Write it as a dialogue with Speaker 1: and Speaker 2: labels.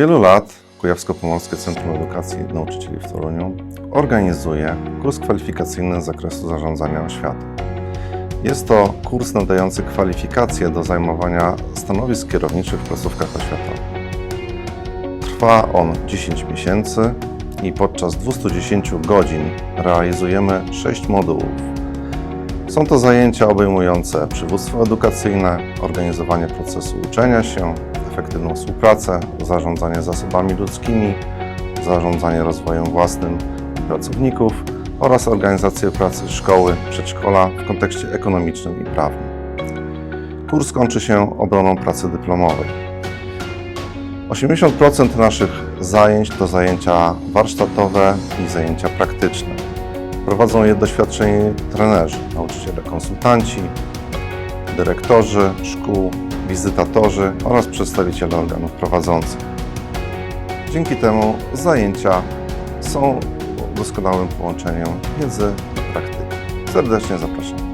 Speaker 1: wielu lat Kujawsko-Pomorskie Centrum Edukacji Nauczycieli w Toruniu organizuje kurs kwalifikacyjny z zakresu zarządzania oświatą. Jest to kurs nadający kwalifikacje do zajmowania stanowisk kierowniczych w placówkach oświatowych. Trwa on 10 miesięcy i podczas 210 godzin realizujemy 6 modułów. Są to zajęcia obejmujące przywództwo edukacyjne, organizowanie procesu uczenia się, efektywną współpracę, zarządzanie zasobami ludzkimi, zarządzanie rozwojem własnym pracowników oraz organizację pracy szkoły, przedszkola w kontekście ekonomicznym i prawnym. Kurs kończy się obroną pracy dyplomowej. 80% naszych zajęć to zajęcia warsztatowe i zajęcia praktyczne. Prowadzą je doświadczeni trenerzy, nauczyciele konsultanci, dyrektorzy szkół, wizytatorzy oraz przedstawiciele organów prowadzących. Dzięki temu zajęcia są doskonałym połączeniem wiedzy i praktyki. Serdecznie zapraszam.